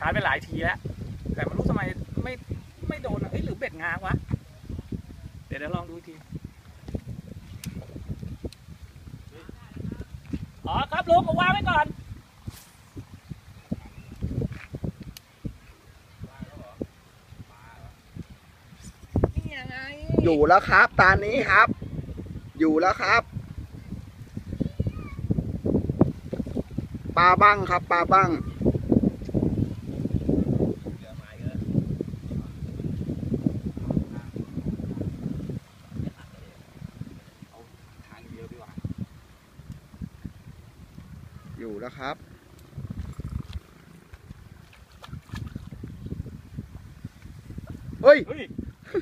ชาร์จไปหลายทีแล้ว แต่ไม่รู้ทำไมไม่ไม่โดนเอ้ยหรือเบ็ดง้างวะ เดี๋ยวเดี๋ยวลองดูอีกที อ๋อครับลุงเอาวางไว้ก่อนอยู่แล้วครับ ตานี้ครับ อยู่แล้วครับปลาบ้างครับปลาบ้าง ทางเดียวดีกว่า อยู่แล้วครับ เฮ้ย เฮ้ย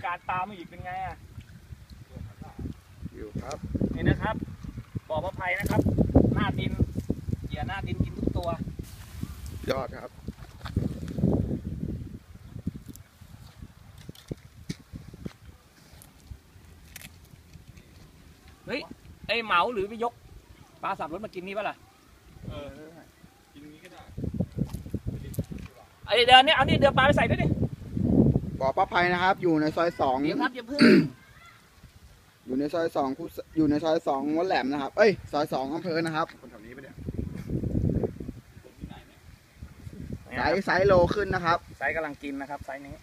การตามมาอีกเป็นไงอะ อยู่ครับ นี่นะครับ บ่อพระไพนะครับ หน้าดิน เหยื่อหน้าดินกินทุกตัว ยอดครับ เฮ้ย ไอเหมาหรือไปยกปลาสับรถมากินนี่ปะล่ะ เออกินอย่างนี้ก็ได้ไอเดินเนี่ยเอานี่เดินปลาไปใส่ด้วยดิบ่อป้าภัยนะครับ อยู่ในซอยสองเดี๋ยวครับอย่าเพิ่งอยู่ในซอยสองคุอยู่ในซอยสองวัดแหลมนะครับ เอ้ยซอยสองอำเภอนะครับคนแถวนี้ปะเนี่ยไซส์ไซส์โลขึ้นนะครับ ไซส์กำลังกินนะครับไซส์นี้